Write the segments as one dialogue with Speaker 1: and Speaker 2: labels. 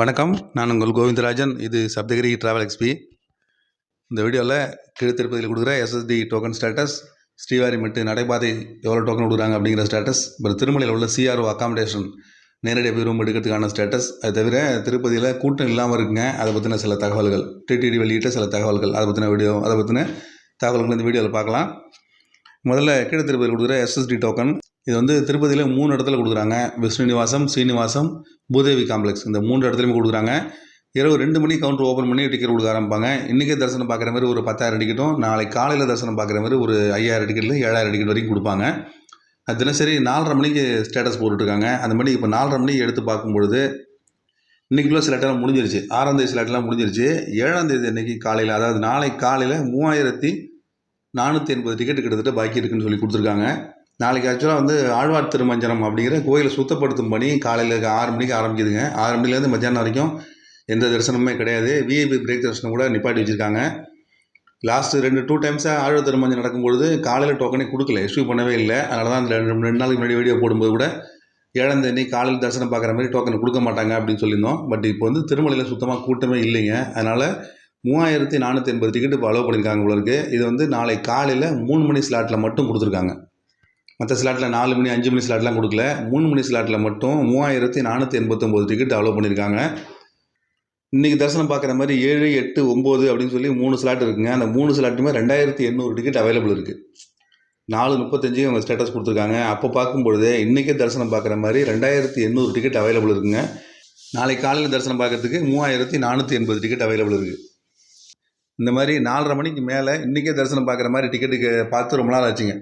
Speaker 1: வணக்கம். நான் உங்கள் கோவிந்தராஜன். இது சப்தகிரி ட்ராவல் எக்ஸ்பி இந்த வீடியோவில் கீழ் திருப்பதியில் கொடுக்குற எஸ்எஸ்டி டோக்கன் ஸ்டேட்டஸ் ஸ்ரீவாரிமெட்டு நடைபாதை எவ்வளோ டோக்கன் கொடுக்குறாங்க அப்படிங்கிற ஸ்டேட்டஸ் அப்புறம் திருமலையில் உள்ள சிஆர்ஓ அக்காமடேஷன் நேரடியாக போய் ரூம் எடுக்கிறதுக்கான ஸ்டேட்டஸ் அது தவிர திருப்பதியில் கூட்டம் இல்லாமல் இருக்குங்க. அதை பற்றின சில தகவல்கள் டிடிடி வெளியிட்ட சில தகவல்கள் அதை பற்றின வீடியோ அதை பற்றின தகவல்கள் இந்த வீடியோவில் பார்க்கலாம். முதல்ல கீழே திருப்பதியில் கொடுக்குற எஸ்எஸ்டி டோக்கன் இது வந்து திருப்பதியில் மூணு இடத்துல கொடுக்குறாங்க. விஷ்ணுநிவாசம் ஸ்ரீனிவாசம் பூதேவி காம்ப்ளெக்ஸ் இந்த மூன்று இடத்துலையுமே கொடுக்குறாங்க. இரவு ரெண்டு மணி கவுண்டர் ஓப்பன் பண்ணி டிக்கெட் கொடுக்க ஆரம்பிப்பாங்க. இன்றைக்கே தரிசனம் பார்க்குற மாதிரி ஒரு பத்தாயிரம் டிக்கெட்டும் நாளை காலையில் தரிசனம் பார்க்குற மாதிரி ஒரு ஐயாயிரம் டிக்கெட்டில் ஏழாயிரம் டிக்கெட் வரைக்கும் கொடுப்பாங்க. அது தினசரி நாலரை மணிக்கு ஸ்டேட்டஸ் போட்டுட்ருக்காங்க. அந்த மாதிரி இப்போ நாலரை மணிக்கு எடுத்து பார்க்கும்பொழுது இன்றைக்குள்ள சிலட்டெல்லாம் முடிஞ்சிருச்சு. ஆறாம் தேதி சிலட்டெல்லாம் முடிஞ்சிருச்சு. ஏழாம் தேதி அன்னைக்கு காலையில் அதாவது நாளை காலையில் மூவாயிரத்தி நானூற்றி எண்பது டிக்கெட் கிட்டத்தட்ட பாக்கி இருக்குன்னு சொல்லி கொடுத்துருக்காங்க. நாளைக்கு ஆக்சுவலாக வந்து ஆழ்வார் திருமஞ்சனம் அப்படிங்கிற கோயிலை சுத்தப்படுத்தும் பணி காலையில் ஆறு மணிக்கு ஆரம்பிக்குதுங்க. ஆறு மணிலேருந்து மத்தியானம் வரைக்கும் எந்த தரிசனமுமே கிடையாது. விஐபி பிரேக் தரிசனம் கூட நிப்பாட்டி வச்சுருக்காங்க. லாஸ்ட்டு ரெண்டு டூ டைம்ஸாக ஆழ்வார் திருமஞ்சம் நடக்கும்பொழுது காலையில் டோக்கனே கொடுக்கல. இஷ்யூ பண்ணவே இல்லை. அதனால தான் அந்த ரெண்டு ரெண்டு நாளைக்கு முன்னாடி வீடியோ போடும்போது கூட ஏழாம் காலையில் தரிசனம் பார்க்குற மாதிரி டோக்கன் கொடுக்க மாட்டாங்க அப்படின்னு சொல்லியிருந்தோம். பட் இப்போ வந்து திருமலையில் சுத்தமாக கூட்டமே இல்லைங்க. அதனால் மூவாயிரத்தி நானூற்றி எண்பது டிக்கெட் இப்போ அலோவ் பண்ணியிருக்காங்க உங்களுக்கு இது வந்து நாளை காலையில் மூணு மணி ஸ்லாட்டில் மட்டும் கொடுத்துருக்காங்க. மற்ற ஸ்லாட்டில் நாலு மணி அஞ்சு மணி ஸ்லாட்லாம் கொடுக்கல. மூணு மணி ஸ்லாட்டில் மட்டும் மூவாயிரத்தி நானூற்றி எண்பத்தொம்போது டிக்கெட் அலோவ் பண்ணியிருக்காங்க இன்றைக்கி தரிசனம் பார்க்குற மாதிரி ஏழு எட்டு ஒம்பது அப்படின்னு சொல்லி மூணு ஸ்லாட் இருக்குங்க. அந்த மூணு ஸ்லாட்டுமே ரெண்டாயிரத்தி எண்ணூறு டிக்கெட் அவைலபிள் இருக்குது நாலு முப்பத்தஞ்சு அவங்க ஸ்டேட்டஸ் கொடுத்துருக்காங்க. அப்போ பார்க்கும்பொழுது இன்றைக்கே தரிசனம் பார்க்குற மாதிரி ரெண்டாயிரத்தி எண்ணூறு டிக்கெட் அவைலபிள் இருக்குங்க. நாளைக்கு காலையில் தரிசனம் பார்க்கறதுக்கு மூவாயிரத்தி நானூற்றி எண்பது டிக்கெட் அவைலபிள் இருக்குது இந்த மாதிரி நாலரை மணிக்கு மேலே இன்றைக்கே தரிசனம் பார்க்குற மாதிரி டிக்கெட்டுக்கு பார்த்து ரொம்ப நாள் ஆச்சுங்க.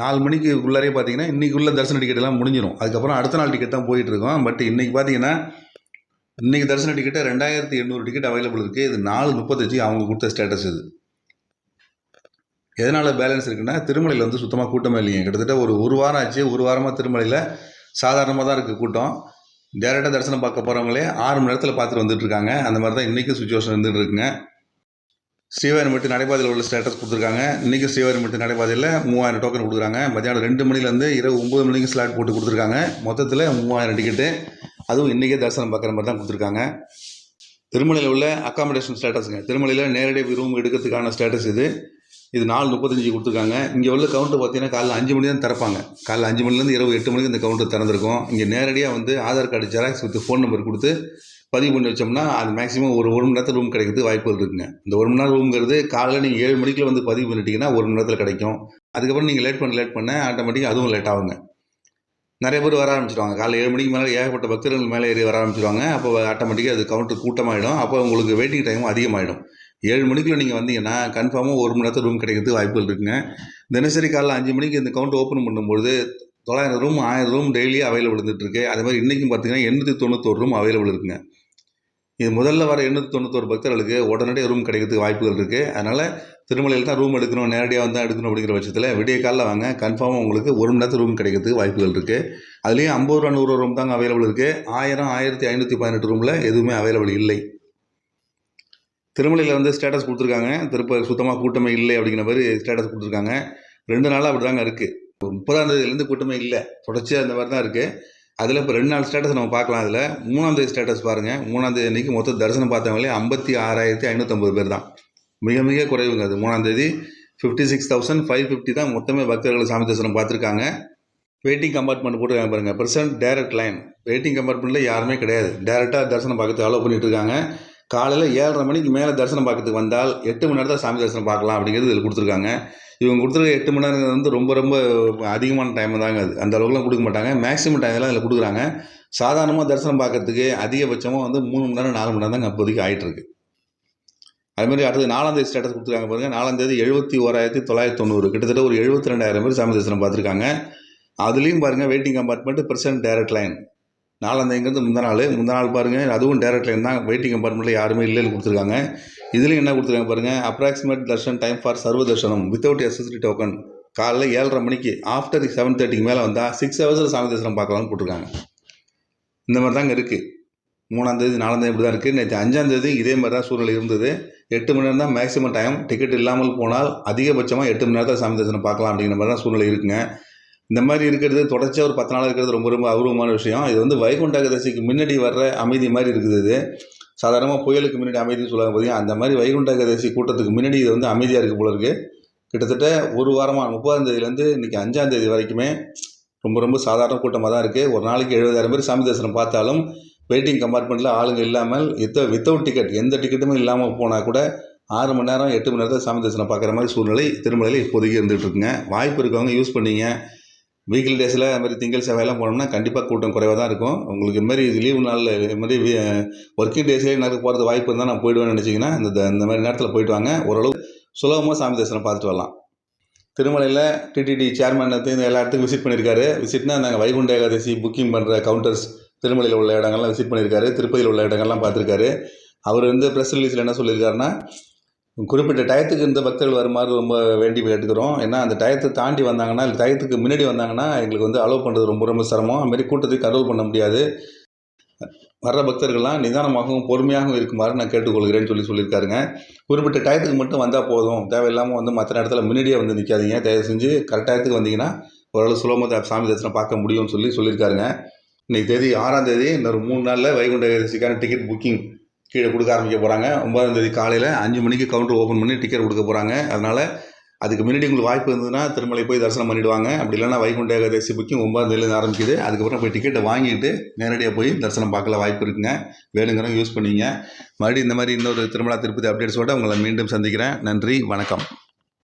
Speaker 1: நாலு மணிக்கு உள்ளாரே பார்த்தீங்கன்னா இன்றைக்கி உள்ள தரிசன டிக்கெட் எல்லாம் முடிஞ்சிடும் அதுக்கப்புறம் அடுத்த நாள் டிக்கெட் தான் போயிட்டு இருக்கோம். பட் இன்றைக்கி பார்த்தீங்கன்னா இன்றைக்கி தரிசன டிக்கெட்டு ரெண்டாயிரத்தி எண்ணூறு டிக்கெட் அவைலபிள் இருக்குது இது நாலு முப்பத்தஞ்சு அவங்க கொடுத்த ஸ்டேட்டஸ் இது. எதனால் பேலன்ஸ் இருக்குன்னா திருமலையில் வந்து சுத்தமாக கூட்டமே இல்லைங்க. கிட்டத்தட்ட ஒரு ஒரு வாரம் ஆச்சு. ஒரு வாரமாக திருமலையில் சாதாரணமாக தான் இருக்குது கூட்டம். டேரெக்டாக தரிசனம் பார்க்க போகிறவங்களே ஆறு மணி நேரத்தில் பார்த்துட்டு வந்துட்டு இருக்காங்க. அந்த மாதிரி தான் இன்றைக்கும் சுச்சுவேஷன் இருந்துட்டு இருக்குங்க. ஸ்ரீவாரிமட்டு நடைபாதையில் உள்ள ஸ்டேட்டஸ் கொடுத்துருக்காங்க. இன்றைக்கி ஸ்ரீவாரிமட்டு நடைபாதையில் மூவாயிரம் டோக்கன் கொடுக்குறாங்க. மத்தியானம் ரெண்டு மணிலேருந்து இரவு ஒம்பது மணிக்கு ஸ்லாட் போட்டு கொடுத்துருக்காங்க. மொத்தத்தில் மூவாயிரம் டிக்கெட்டு அதுவும் இன்றைக்கே தரிசனம் பார்க்குற மாதிரி தான் கொடுத்துருக்காங்க. திருமலையில் உள்ள அக்காமடேஷன் ஸ்டேட்டஸுங்க திருமலையில் நேரடியாக ரூம் எடுக்கிறதுக்கான ஸ்டேட்டஸ் இது. இது நாலு முப்பத்தஞ்சு கொடுத்துருக்காங்க. இங்கே உள்ள கவுண்ட்டு பார்த்தீங்கன்னா காலைல அஞ்சு மணி தான் திறப்பாங்க. காலைல அஞ்சு மணிலேருந்து இரவு எட்டு மணிக்கு இந்த கவுண்டர் திறந்துருக்கும். இங்கே நேரடியாக வந்து Aadhaar card xerox with phone number கொடுத்து பதிவு பண்ணி வச்சோம்னா அது மேக்ஸிமம் ஒரு ஒரு மணி நேரத்தில் ரூம் கிடைக்கிறது வாய்ப்புகள் இருக்குங்க. இந்த ஒரு மணி நேரம் ரூம்ங்கிறது காலையில் நீங்கள் ஏழு மணிக்குள்ள வந்து பதிவு பண்ணிட்டீங்கன்னா ஒரு மணி நேரத்தில் கிடைக்கும். அதுக்கப்புறம் நீங்கள் லேட் பண்ண லேட் பண்ண ஆட்டோமேட்டிக்காக அதுவும் லேட் ஆகுங்க. நிறைய பேர் வர ஆரம்பிச்சிடுவாங்க காலையில் ஏழு மணிக்கு மேலே ஏகப்பட்ட பக்தர்கள் மேலே ஏறி வர ஆரம்பிச்சிடுவாங்க அப்போ ஆட்டோமேட்டிக்காக அது கவுண்ட்டு கூட்டமாகிடும் அப்போ உங்களுக்கு வெயிட்டிங் டைமும் அதிகமாகிடும் ஏழு மணிக்குள்ள நீங்கள் வந்தீங்கன்னா கன்ஃபார்மாக ஒரு மணி நேரத்தில் ரூம் கிடைக்கிறதுக்கு வாய்ப்புகள் இருக்குங்க. தினசரி காலைல அஞ்சு மணிக்கு இந்த கவுண்டர் ஓப்பன் பண்ணும்போது தொள்ளாயிரம் ரூம் ஆயிரம் ரூம் டெய்லி அவைலபிள் இருந்துகிட்ருக்கு அதே மாதிரி இன்றைக்கும் பார்த்தீங்கன்னா எண்ணூற்றி தொண்ணூத்தோரு ரூம் அவைலபிள் இருக்குங்க. இது முதல்ல வர எண்ணூற்றி தொண்ணூத்தோரு பக்தர்களுக்கு உடனடியாக ரூம் கிடைக்கிறதுக்கு வாய்ப்புகள் இருக்குது அதனால் திருமலையில் தான் ரூம் எடுக்கணும் நேரடியாக வந்தால் எடுக்கணும் அப்படிங்கிற பட்சத்தில் விடிய காலில் வாங்க. கன்ஃபார்மாக உங்களுக்கு ஒரு மணி நேரத்தில் ரூம் கிடைக்கிறதுக்கு வாய்ப்புகள் இருக்குது அதுலேயும் ஐம்பது ரூபா நூறு ரூம் தாங்க அவைலபிள் இருக்குது ஆயிரம் ஆயிரத்தி ஐநூற்றி பதினெட்டு ரூமில் எதுவுமே அவைலபிள் இல்லை. திருமலையில் வந்து ஸ்டேட்டஸ் கொடுத்துருக்காங்க. திருப்ப சுத்தமாக கூட்டமே இல்லை அப்படிங்கிற மாதிரி ஸ்டேட்டஸ் கொடுத்துருக்காங்க. ரெண்டு நாளாக அப்படி தாங்க இருக்குது முப்பதாம் தேதியிலேருந்து கூட்டமே இல்லை. தொடர்ச்சியாக அந்த மாதிரி தான் இருக்குது அதில் இப்போ ரெண்டு நாள் ஸ்டேட்டஸ் நம்ம பார்க்கலாம் அதில். மூணாம் தேதி ஸ்டேட்டஸ் பாருங்கள் மூணாம் தேதி அன்றைக்கி மொத்தம் தரிசனம் பார்த்தவங்களே ஐம்பத்தி ஆறாயிரத்தி ஐநூற்றம்பது பேர் தான். மிக மிக குறைவுங்க அது மூணாம் தேதி fifty six thousand five fifty தான் மொத்தமே பக்தர்கள் சாமி தரிசனம் பார்த்துருக்காங்க. வெயிட்டிங் கம்பார்ட்மெண்ட் போட்டுருக்காங்க பாருங்கள் ப்ரெசென்ட் டேரக்ட் லைன் வெயிட்டிங் கம்பார்ட்மெண்ட்டில் யாருமே கிடையாது. டேரெக்டாக தரிசனம் பார்க்கறதுக்கு அலோவ் பண்ணிட்டு இருக்காங்க காலையில் ஏழரை மணிக்கு மேலே தரிசனம் பார்க்கறதுக்கு வந்தால் எட்டு மணி நேரத்தில் சாமி தரிசனம் பார்க்கலாம் அப்படிங்கிறது இதில் கொடுத்துருக்காங்க. இவங்க கொடுத்துருக்க எட்டு மணி நேரம் வந்து ரொம்ப ரொம்ப அதிகமான டைம் தாங்க அது. அந்த அளவுக்குலாம் கொடுக்க மாட்டாங்க. மேக்ஸிமம் டைம் எல்லாம் இதில் கொடுக்குறாங்க. சாதாரணமாக தரிசனம் பார்க்கறதுக்கு அதிகபட்சமாக வந்து மூணு மணி நேரம் நாலு மணி நேரம் தாங்க அப்போதைக்கு ஆகிட்டுருக்கு அதுமாதிரி அடுத்தது நாலாந்தேதி ஸ்டேட்டஸ் கொடுத்துருக்காங்க பாருங்கள் நாலாந்தேதி எழுபத்தி ஓராயிரத்தி தொள்ளாயிரத்தி தொண்ணூறு. கிட்டத்தட்ட ஒரு எழுபத்தி ரெண்டாயிரம் பேர் சாமி தரிசனம் பார்த்துருக்காங்க. அதுலேயும் பாருங்கள் waiting compartment present direct line நாலாந்தேங்கிறது முந்த நாள் முந்த நாள் பாருங்கள் அதுவும் டேரக்ட் லைன் தான். வெயிட்டிங் கம்பார்ட்மெண்ட்டில் யாருமே இல்லைன்னு கொடுத்துருக்காங்க. இதுலேயும் என்ன கொடுத்துருக்காங்க பாருங்கள் அப்ராக்சிமேட் தர்ஷன் டைம் ஃபார் சர்வ தர்ஷனம் வித்தவுட் எஸ்எஸ்டி டோக்கன் காலைல ஏழரை மணிக்கு ஆஃப்டர் செவன் தேர்ட்டிக்கு மேலே வந்தால் சிக்ஸ் ஹவர்ஸில் சாமி தரிசனம் பார்க்கலாம்னு போட்டிருக்காங்க இந்த மாதிரி தாங்க இருக்குது மூணாந்தேதி நாலாந்தேதி இப்படி தான் இருக்குது நேற்று அஞ்சாந்தேதி இதே மாதிரி தான் சூழ்நிலை இருந்தது. எட்டு மணி நேரம் தான் மேக்ஸிமம் டைம் டிக்கெட் இல்லாமல் போனால் அதிகபட்சமாக எட்டு மணி நேரத்தில் சாமி தரிசனம் பார்க்கலாம் அப்படிங்கிற மாதிரி தான் சூழ்நிலை இருக்குங்க. இந்த மாதிரி இருக்கிறது தொடர்ச்சியாக ஒரு பத்து நாளாக இருக்கிறது ரொம்ப ரொம்ப அபூர்வமான விஷயம். இது வந்து வைகுண்ட ஏகாதசிக்கு முன்னாடி வர்ற அமைதி மாதிரி இருக்குது இது. சாதாரணமாக புயலுக்கு முன்னாடி அமைதின்னு சொல்லுவாங்க பார்த்தீங்கன்னா அந்த மாதிரி வைகுண்ட ஏகாதசி கூட்டத்துக்கு முன்னாடி இது வந்து அமைதியாக இருக்குது போல இருக்குது கிட்டத்தட்ட ஒரு வாரமாக முப்பதாம் தேதியிலேருந்து இன்றைக்கி அஞ்சாம் தேதி வரைக்குமே ரொம்ப ரொம்ப சாதாரண கூட்டமாக தான் இருக்குது ஒரு நாளைக்கு எழுபதாயிரம் பேர் சாமி தரிசனம் பார்த்தாலும் வெயிட்டிங் கம்பார்ட்மெண்ட்டில் ஆளுங்க இல்லாமல் எத்த வித்தவுட் டிக்கெட் எந்த டிக்கெட்டுமே இல்லாமல் போனால் கூட ஆறு மணி நேரம் எட்டு மணி நேரத்தில் சாமி தரிசனம் பார்க்குற மாதிரி சூழ்நிலை திருமலையில் இப்போதைக்கு இருந்துகிட்ருக்குங்க வாய்ப்பு இருக்கவங்க யூஸ் பண்ணிங்க. வீக்லி டேஸில் அது மாதிரி திங்கள் செவ்வாயெல்லாம் போனோம்னா கண்டிப்பாக கூட்டம் குறைவாக தான் இருக்கும். உங்களுக்கு இதுமாரி லீவு நாளில் இது மாதிரி ஒர்க்கிங் டேஸ்லேயே எனக்கு போகிறது வாய்ப்பு இருந்தால் நான் போயிடுவேன்னு நினச்சிங்கன்னா இந்த இந்த மாதிரி நேரத்தில் போயிட்டு வாங்க. ஓரளவு சுலபமாக சாமி தரிசனம் பார்த்துட்டு வரலாம். திருமலையில் டிடிடி சேர்மன் எல்லா இடத்துக்கும் விசிட் பண்ணியிருக்காரு. விசிட்னா நாங்கள் வைகுண்ட ஏகாதசி புக்கிங் பண்ணுற கவுண்டர்ஸ் திருமலையில் உள்ள இடங்கள்லாம் விசிட் பண்ணியிருக்காரு. திருப்பதியில் உள்ள இடங்கள்லாம் பார்த்துருக்காரு. அவர் வந்து ப்ரெஸ் ரிலீஸில் என்ன சொல்லியிருக்காருன்னா குறிப்பிட்ட டயத்துக்கு இந்த பக்தர்கள் வருமாறு ரொம்ப வேண்டி கேட்டுக்கிறோம். ஏன்னா அந்த டயத்தை தாண்டி வந்தாங்கன்னா இல்லை டயத்துக்கு முன்னாடி வந்தாங்கன்னா எங்களுக்கு வந்து அலோவ் பண்ணுறது ரொம்ப ரொம்ப சிரமம். அதுமாரி கூட்டத்துக்கு கண்ட்ரோல் பண்ண முடியாது. வர்ற பக்தர்கள்லாம் நிதானமாகவும் பொறுமையாகவும் இருக்குமாறு நான் கேட்டுக்கொள்கிறேன்னு சொல்லி சொல்லியிருக்காருங்க. குறிப்பிட்ட டயத்துக்கு மட்டும் வந்தால் போதும். தேவையில்லாமல் வந்து மற்ற நேரத்தில் முன்னாடியே வந்து நிற்காதீங்க தயவு செஞ்சு கரெக்டாயத்துக்கு வந்தீங்கன்னா ஓரளவு சுலபமாக சாமி தரிசனம் பார்க்க முடியும்னு சொல்லி சொல்லியிருக்காருங்க. இன்றைக்கி தேதி ஆறாம் தேதி இன்னொரு மூணு நாளில் வைகுண்ட ஏகாதசிக்கான டிக்கெட் புக்கிங் கீழே கொடுக்க ஆரம்பிக்க போகிறாங்க ஒன்பதாம் தேதி காலையில் அஞ்சு மணிக்கு கவுண்டர் ஓப்பன் பண்ணி டிக்கெட் கொடுக்க போகிறாங்க அதனால் அதுக்கு முன்னாடி உங்களுக்கு வாய்ப்பு இருந்ததுன்னா திருமலை போய் தரிசனம் பண்ணிவிடுவாங்க அப்படி இல்லைன்னா வைகுண்ட ஏகாதசி புக்கிங் ஒன்பதாம் தேதியிலேருந்து ஆரம்பிக்குது. அதுக்கப்புறம் போய் டிக்கெட்டை வாங்கிட்டு நேரடியாக போய் தரிசனம் பார்க்கல வாய்ப்பு இருக்குங்க. வேணுங்கிறவங்க யூஸ் பண்ணிங்க. மறுபடியும் இந்த மாதிரி இன்னொரு திருமலா திருப்பதி அப்டேட்ஸோடு உங்களை மீண்டும் சந்திக்கிறேன். நன்றி வணக்கம்.